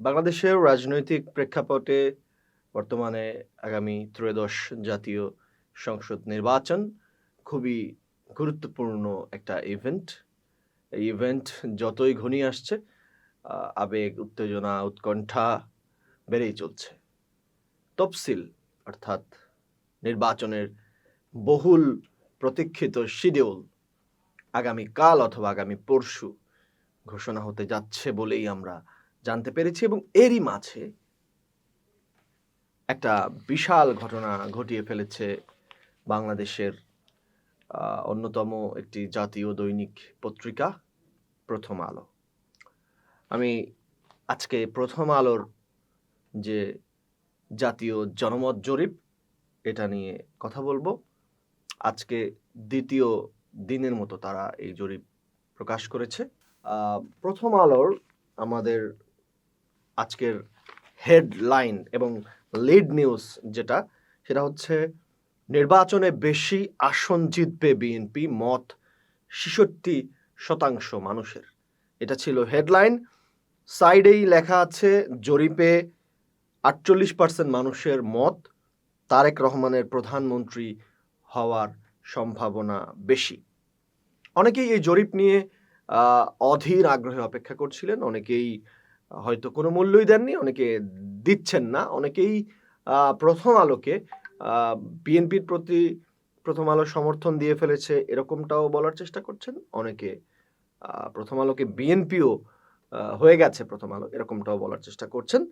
বাংলাদেশের রাজনৈতিক প্রেক্ষাপটে বর্তমানে আগামী ত্রয়োদশ জাতীয় সংসদ নির্বাচন খুবই গুরুত্বপূর্ণ একটা ইভেন্ট এই ইভেন্ট যতই ঘনিয়ে আসছে আবেগ, উত্তেজনা, উৎকণ্ঠা বেড়েই চলছে। তফসিল অর্থাৎ নির্বাচনের বহুল প্রতীক্ষিত শিডিউল আগামী কাল অথবা আগামী পরশু ঘোষণা হতে যাচ্ছে বলেই আমরা জানতে পেরেছি এবং এরই মাঝে একটা বিশাল ঘটনা ঘটিয়ে ফেলেছে বাংলাদেশের অন্যতম একটি জাতীয় দৈনিক পত্রিকা, প্রথম আলো। আমি আজকে প্রথম আলোর যে জাতীয় জনমত জরিপ, এটা নিয়ে কথা বলব। আজকে দ্বিতীয় দিনের মতো তারা এই জরিপ প্রকাশ করেছে। প্রথম আলোর আমাদের আজকের হেডলাইন এবং লিড নিউজ যেটা, সেটা হচ্ছে নির্বাচনে বেশি আসন জিতবে বিএনপি মত ছেষট্টি শতাংশ মানুষের। এটা ছিল হেডলাইন। সাইডেই লেখা আছে, জরিপে আটচল্লিশ পার্সেন্ট মানুষের মত, তারেক রহমানের প্রধানমন্ত্রী হওয়ার সম্ভাবনা বেশি। অনেকেই এই জরিপ নিয়ে অধীর আগ্রহে অপেক্ষা করছিলেন, অনেকেই হয়তো কোনো মূল্যই দেননি, অনেকে দিচ্ছেন না। অনেকেই প্রথম আলোকে বিএনপির প্রতি প্রথম আলো সমর্থন দিয়ে ফেলেছে এরকমটাও বলার চেষ্টা করছেন। অনেকে প্রথম আলোকে বিএনপিও হয়ে গেছে প্রথম আলো, এরকমটাও বলার চেষ্টা করছেন।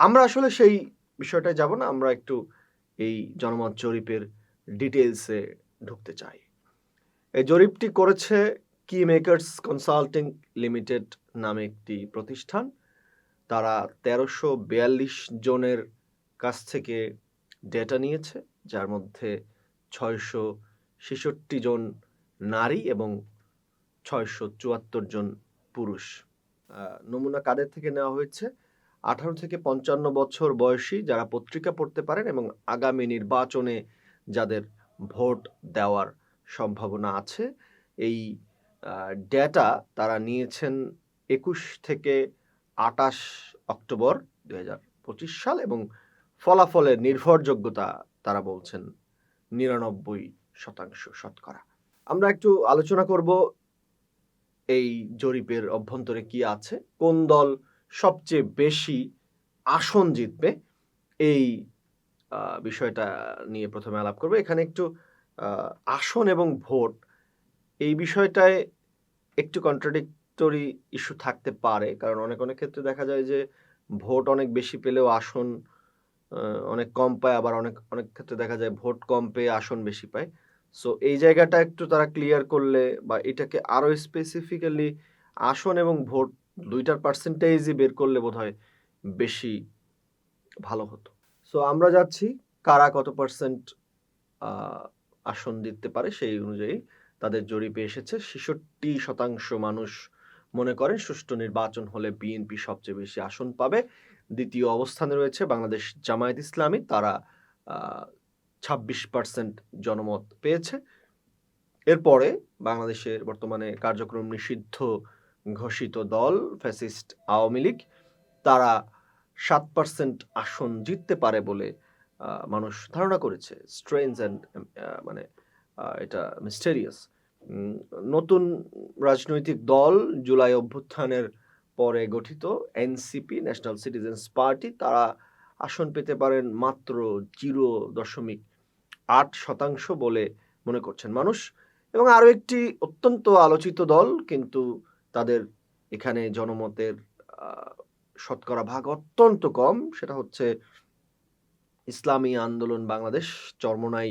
আমরা আসলে সেই বিষয়টায় যাব না, আমরা একটু এই জনমত জরিপের ডিটেলসে ঢুকতে চাই। এই জরিপটি করেছে কি মেকার্স কনসাল্টিং লিমিটেড নামে একটি প্রতিষ্ঠান। তারা তেরোশো বিয়াল্লিশ জনের কাছ থেকে ডেটা নিয়েছে, যার মধ্যে ছয়শো ছেষট্টি জন নারী এবং ছয়শো চুয়াত্তর জন পুরুষ। নমুনা কাদের থেকে নেওয়া হয়েছে? আঠারো থেকে পঞ্চান্ন বছর বয়সী যারা পত্রিকা পড়তে পারেন এবং আগামী নির্বাচনে যাদের ভোট দেওয়ার সম্ভাবনা আছে, এই ডেটা তারা নিয়েছেন একুশ থেকে আটাশ অক্টোবর দু পঁচিশ সাল এবং ফলাফলের নির্ভরযোগ্যতা তারা বলছেন নিরানব্বই শতাংশ শতকরা। আমরা একটু আলোচনা করব এই জরিপের অভ্যন্তরে কি আছে, কোন দল সবচেয়ে বেশি আসন জিতবে এই বিষয়টা নিয়ে প্রথমে আলাপ করব। এখানে একটু আসন এবং ভোট এই বিষয়টায় একটু কন্ট্রাডিক্টরি ইস্যু থাকতে পারে। কারণ অনেক অনেক ক্ষেত্রে দেখা যায় যে, ভোট অনেক বেশি পেলেও আসন অনেক কম পায়, আবার অনেক অনেক ক্ষেত্রে দেখা যায় ভোট কম পেয়ে আসন বেশি পায়। সো এই জায়গাটা একটু তারা ক্লিয়ার করলে বা এটাকে আরও স্পেসিফিক্যালি আসন এবং ভোট দুইটার পার্সেন্টেজই বের করলে বোধহয় বেশি ভালো হতো। সো আমরা যাচ্ছি কারা কত পার্সেন্ট আসন দিতে পারে সেই অনুযায়ী। তাদের জরিপে এসেছে ছেষট্টি শতাংশ মানুষ মনে করেন, সুষ্ঠু নির্বাচন হলে বিএনপি সবচেয়ে বেশি আসন পাবে। দ্বিতীয় অবস্থানে রয়েছে বাংলাদেশ জামায়াত ইসলামী। তারা ছাব্বিশ পার্সেন্ট জনমত পেয়েছে। এরপরে বাংলাদেশের বর্তমানে কার্যক্রম নিষিদ্ধ ঘোষিত দল, ফ্যাসিস্ট আওয়ামী লীগ। তারা সাত পার্সেন্ট আসন জিততে পারে বলে মানুষ ধারণা করেছে। স্ট্রেঞ্জ অ্যান্ড মানে এটা মিস্টেরিয়াস নতুন রাজনৈতিক দল জুলাই অভ্যুত্থানের পরে গঠিত এনসিপি, ন্যাশনাল সিটিজেন্স পার্টি, তারা আসন পেতে পারেন মাত্র জিরো দশমিক আট শতাংশ বলে মনে করছেন মানুষ। এবং আরও একটি অত্যন্ত আলোচিত দল, কিন্তু তাদের এখানে জনমতের শতকরা ভাগ অত্যন্ত কম, সেটা হচ্ছে ইসলামী আন্দোলন বাংলাদেশ, চর্মনাই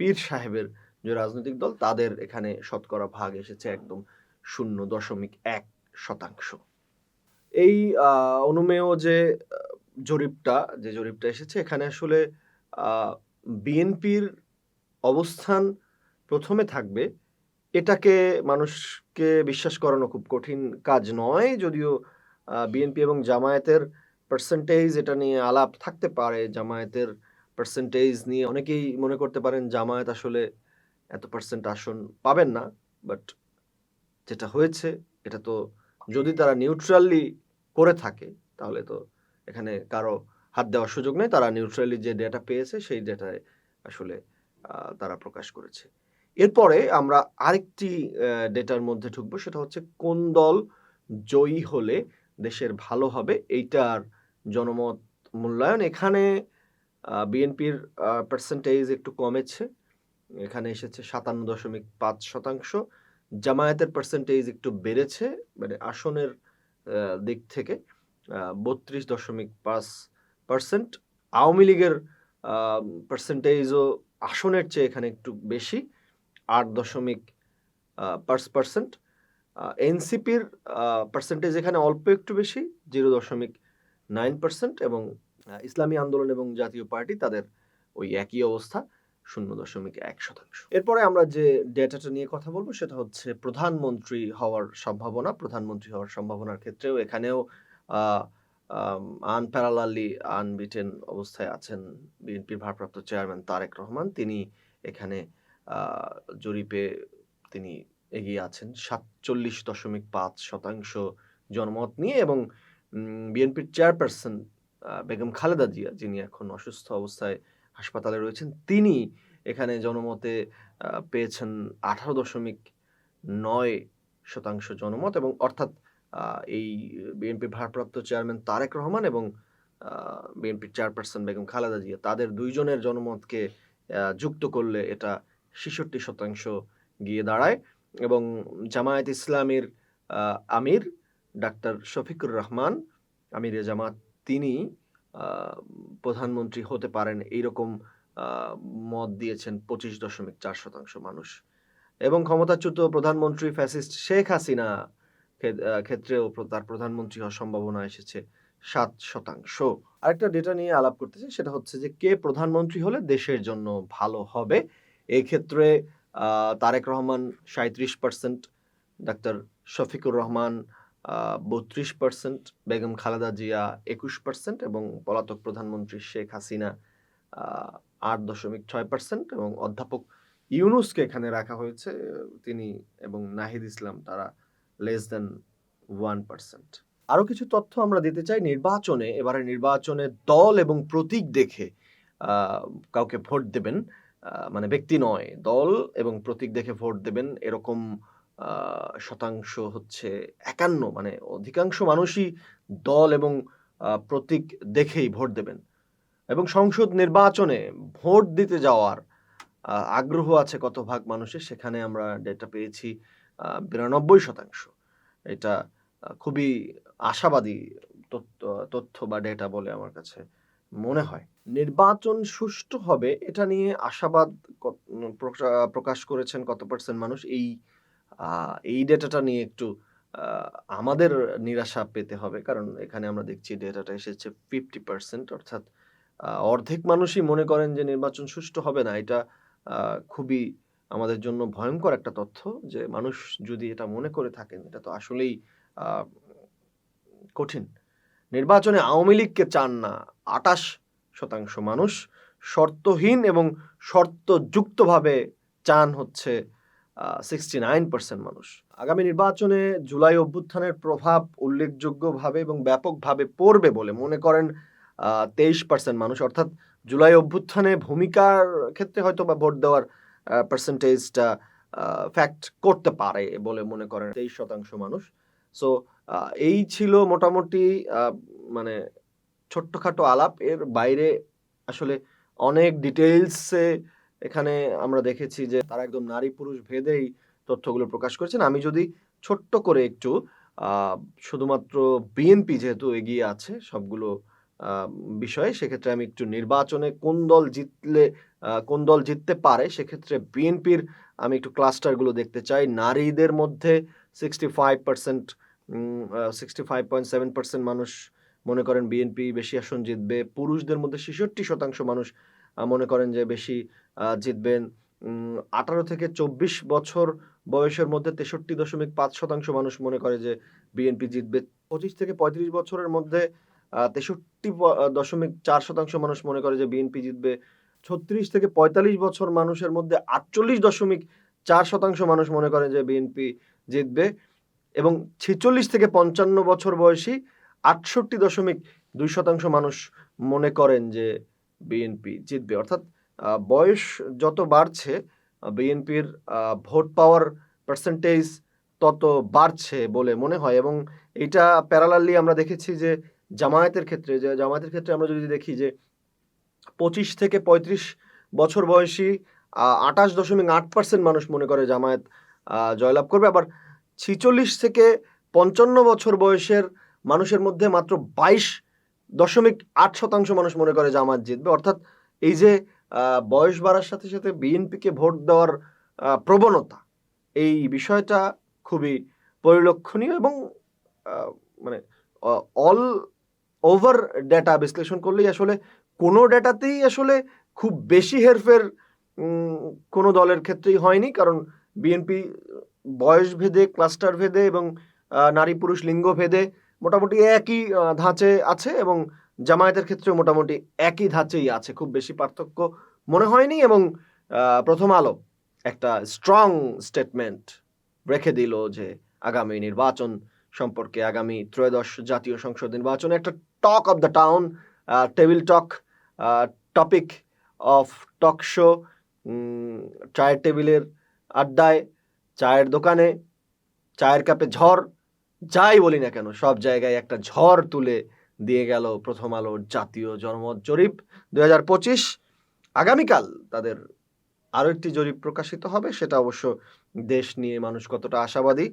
পীর সাহেবের যে রাজনৈতিক দল, তাদের এখানে শতকরা ভাগ এসেছে একদম শূন্য দশমিক এক শতাংশ। এই অনুমেয় যে জরিপটা যে জরিপটা এসেছে, এখানে আসলে বিএনপির অবস্থান প্রথমে থাকবে, এটাকে মানুষকে বিশ্বাস করানো খুব কঠিন কাজ নয়, যদিও বিএনপি এবং জামায়াতের পার্সেন্টেজ এটা নিয়ে আলাপ থাকতে পারে, জামায়াতের পার্সেন্টেজ নিয়ে অনেকেই মনে করতে পারেন জামায়াত আসলে এত পার্সেন্ট আসন পাবেন না বাট যেটা হয়েছে, এটা তো যদি তারা নিউট্রালি করে থাকে, তাহলে তো এখানে কারও হাত দেওয়ার সুযোগ নেই। তারা নিউট্রালি যে ডেটা পেয়েছে, সেই ডেটায় আসলে তারা প্রকাশ করেছে। এরপরে আমরা আরেকটি ডেটার মধ্যে ঢুকবো, সেটা হচ্ছে কোন দল জয়ী হলে দেশের ভালো হবে, এইটার জনমত মূল্যায়ন। এখানে বিএনপির পার্সেন্টেজ একটু কমেছে। এখানে এসেছে সাতান্ন দশমিক পাঁচ শতাংশ। জামায়াতের পার্সেন্টেজ একটু বেড়েছে মানে আসনের দিক থেকে বত্রিশ দশমিক পাঁচ পার্সেন্ট আওয়ামী লীগের পার্সেন্টেজও আসনের চেয়ে এখানে একটু বেশি, আট দশমিক পাঁচ পার্সেন্ট এনসিপির পার্সেন্টেজ এখানে অল্প একটু বেশি, জিরো দশমিক নাইন পার্সেন্ট এবং ইসলামী আন্দোলন এবং জাতীয় পার্টি তাদের ওই একই অবস্থা। শূন্য দশমিক এক শতাংশ। এরপরে আমরা যে ডেটাটা নিয়ে কথা বলব সেটা হচ্ছে প্রধানমন্ত্রী হওয়ার সম্ভাবনা। প্রধানমন্ত্রী হওয়ার সম্ভাবনার ক্ষেত্রেও এখানেও আনপ্যারালালি আনবিটেন অবস্থায় আছেন বিএনপির ভারপ্রাপ্ত চেয়ারম্যান তারেক রহমান। তিনি এখানে জরিপে তিনি এগিয়ে আছেন। সাতচল্লিশ দশমিক পাঁচ শতাংশ জনমত নিয়ে এবং বিএনপির চেয়ারপারসন বেগম খালেদা জিয়া, যিনি এখন অসুস্থ অবস্থায় হাসপাতালে রয়েছেন। তিনি এখানে জনমতে পেয়েছেন আঠারো দশমিক নয় শতাংশ জনমত এবং অর্থাৎ এই বিএনপির ভারপ্রাপ্ত চেয়ারম্যান তারেক রহমান এবং বিএনপির চেয়ারপারসন বেগম খালেদা জিয়া, তাদের দুইজনের জনমতকে যুক্ত করলে এটা ছেষট্টি শতাংশ গিয়ে দাঁড়ায় এবং জামায়াত ইসলামীর আমির ডাক্তার শফিকুর রহমান, আমির জামাত তিনি প্রধানমন্ত্রী হতে পারেন এইরকম মত দিয়েছেন পঁচিশ দশমিক চার শতাংশ মানুষ। এবং ক্ষমতাচ্যুত প্রধানমন্ত্রী ফ্যাসিস্ট শেখ হাসিনা ক্ষেত্রেও তার প্রধানমন্ত্রী হওয়ার সম্ভাবনা এসেছে সাত শতাংশ। আরেকটা ডেটা নিয়ে আলাপ করতেছি সেটা হচ্ছে যে কে প্রধানমন্ত্রী হলে দেশের জন্য ভালো হবে? এই ক্ষেত্রে তারেক রহমান সাঁত্রিশ পার্সেন্ট ডাক্তার শফিকুর রহমান বত্রিশ পার্সেন্ট বেগম খালেদা জিয়া একুশ পার্সেন্ট এবং পলাতক প্রধানমন্ত্রী শেখ হাসিনা আট দশমিক ছয় পার্সেন্ট এবং অধ্যাপক ইউনুসকে এখানে রাখা হয়েছে, তিনি এবং নাহিদ ইসলাম তারা লেস দেন ওয়ান পার্সেন্ট আরও কিছু তথ্য আমরা দিতে চাই, নির্বাচনে এবারে নির্বাচনে দল এবং প্রতীক দেখে কাউকে ভোট দেবেন মানে ব্যক্তি নয়, দল এবং প্রতীক দেখে ভোট দেবেন, এরকম শতাংশ হচ্ছে একান্ন। মানে অধিকাংশ মানুষই দল এবং প্রতীক দেখেই ভোট দেবেন। এবং সংসদ নির্বাচনে ভোট দিতে যাওয়ার আগ্রহ আছে কত ভাগ মানুষের, সেখানে আমরা ডেটা পেয়েছি বিরানব্বই শতাংশ। এটা খুবই আশাবাদী তথ্য বা ডেটা বলে আমার কাছে মনে হয়। নির্বাচন সুষ্ঠু হবে, এটা নিয়ে আশাবাদ প্রকাশ করেছেন কত পার্সেন্ট মানুষ? এই এই ডেটাটা নিয়ে একটু আমাদের নিরাশা পেতে হবে। কারণ এখানে আমরা দেখছি ডেটাটা এসেছে ফিফটি পার্সেন্ট অর্থাৎ অর্ধেক মানুষই মনে করেন যে নির্বাচন সুষ্ঠু হবে না। এটা খুবই আমাদের জন্য ভয়ঙ্কর একটা তথ্য যে মানুষ যদি এটা মনে করে থাকেন, এটা তো আসলেই কঠিন। নির্বাচনে আওয়ামী লীগকে চান না আটাশ শতাংশ মানুষ। শর্তহীন এবং শর্তযুক্তভাবে চান হচ্ছে সিক্সটি নাইন পার্সেন্ট মানুষ। আগামী নির্বাচনে জুলাই অভ্যুত্থানের প্রভাব উল্লেখযোগ্যভাবে এবং ব্যাপকভাবে পড়বে বলে মনে করেন তেইশ পার্সেন্ট মানুষ। অর্থাৎ জুলাই অভ্যুত্থানে ভূমিকার ক্ষেত্রে হয়তো বা ভোট দেওয়ার পার্সেন্টেজটা ফ্যাক্ট করতে পারে বলে মনে করেন তেইশ শতাংশ মানুষ। সো এই ছিল মোটামুটি মানে ছোট্টখাটো আলাপ। এর বাইরে আসলে অনেক ডিটেলসে এখানে আমরা দেখেছি যে তারা একদম নারী পুরুষ ভেদেই তথ্যগুলো প্রকাশ করেছেন। আমি যদি ছোট্ট করে একটু শুধুমাত্র বিএনপি যেহেতু এগিয়ে আছে সবগুলো বিষয়ে, সেক্ষেত্রে আমি একটু নির্বাচনে কোন দল জিতলে কোন দল জিততে পারে, সেক্ষেত্রে বিএনপির আমি একটু ক্লাস্টারগুলো দেখতে চাই। নারীদের মধ্যে sixty five percent sixty five point seven percent মানুষ মনে করেন বিএনপি বেশি আসন জিতবে। পুরুষদের মধ্যে ছেষট্টি শতাংশ মানুষ মনে করেন যে বেশি জিতবেন। আঠারো থেকে চব্বিশ বছর বয়সের মধ্যে তেষট্টি দশমিক পাঁচ শতাংশ মানুষ মনে করে যে বিএনপি জিতবে। পঁচিশ থেকে পঁয়ত্রিশ বছরের মধ্যে তেষট্টি দশমিক চার শতাংশ মানুষ মনে করে যে বিএনপি জিতবে। ছত্রিশ থেকে পঁয়তাল্লিশ বছর মানুষের মধ্যে আটচল্লিশ দশমিক চার শতাংশ মানুষ মনে করে যে বিএনপি জিতবে এবং ছেচল্লিশ থেকে পঞ্চান্ন বছর বয়সী আটষট্টি দশমিক দুই শতাংশ মানুষ মনে করেন যে বিএনপি জিতবে। অর্থাৎ বয়স যত বাড়ছে বিএনপির ভোট পাওয়ার পার্সেন্টেজ তত বাড়ছে বলে মনে হয় এবং এটা প্যারালালি আমরা দেখেছি যে জামায়াতের ক্ষেত্রে, যে জামায়াতের ক্ষেত্রে আমরা যদি দেখি যে পঁচিশ থেকে পঁয়ত্রিশ বছর বয়সী আঠাশ দশমিক আট পার্সেন্ট মানুষ মনে করে জামায়াত জয়লাভ করবে। আবার ছিচল্লিশ থেকে পঞ্চান্ন বছর বয়সের মানুষের মধ্যে মাত্র বাইশ দশমিক আট শতাংশ মানুষ মনে করে জামাত জিতবে। অর্থাৎ এই যে বয়স বাড়ার সাথে সাথে বিএনপিকে ভোট দেওয়ার প্রবণতা, এই বিষয়টা খুবই পরিলক্ষণীয় এবং মানে অল ওভার ডেটা বিশ্লেষণ করলেই আসলে কোনো ডেটাতেই আসলে খুব বেশি হেরফের কোনো দলের ক্ষেত্রেই হয়নি। কারণ বিএনপি বয়স ভেদে ক্লাস্টার ভেদে এবং নারী পুরুষ লিঙ্গ ভেদে মোটামুটি একই ধাঁচে আছে এবং জামায়াতের ক্ষেত্রেও মোটামুটি একই ধাঁচেই আছে। খুব বেশি পার্থক্য মনে হয়নি এবং প্রথম আলো একটা স্ট্রং স্টেটমেন্ট রেখে দিল যে আগামী নির্বাচন সম্পর্কে আগামী ত্রয়োদশ জাতীয় সংসদ নির্বাচনে একটা talk of the town table talk topic of talk show চায়ের টেবিলের আড্ডায়, চায়ের দোকানে, চায়ের কাপে ঝড় যাই বলি না কেন, সব জায়গায় একটা ঝড় তুলে দিয়ে গেল প্রথম আলোর জাতীয় জনমত জরিপ দুই হাজার পঁচিশ। আগামীকাল তাদের আরও একটি জরিপ প্রকাশিত হবে, সেটা অবশ্য দেশ নিয়ে মানুষ কতটা আশাবাদী,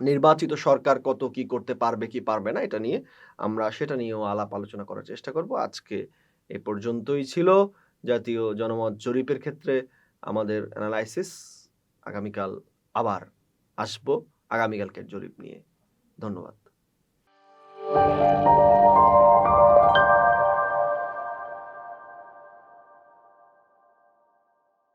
নির্বাচিত সরকার কত কি করতে পারবে কি পারবে না, এটা নিয়ে আমরা সেটা নিয়েও আলাপ আলোচনা করার চেষ্টা করব। আজকে এ পর্যন্তই ছিল জাতীয় জনমত জরিপের ক্ষেত্রে আমাদের অ্যানালাইসিস আগামীকাল আবার আসব। আগামীকালকের জরিপ নিয়ে ধন্যবাদ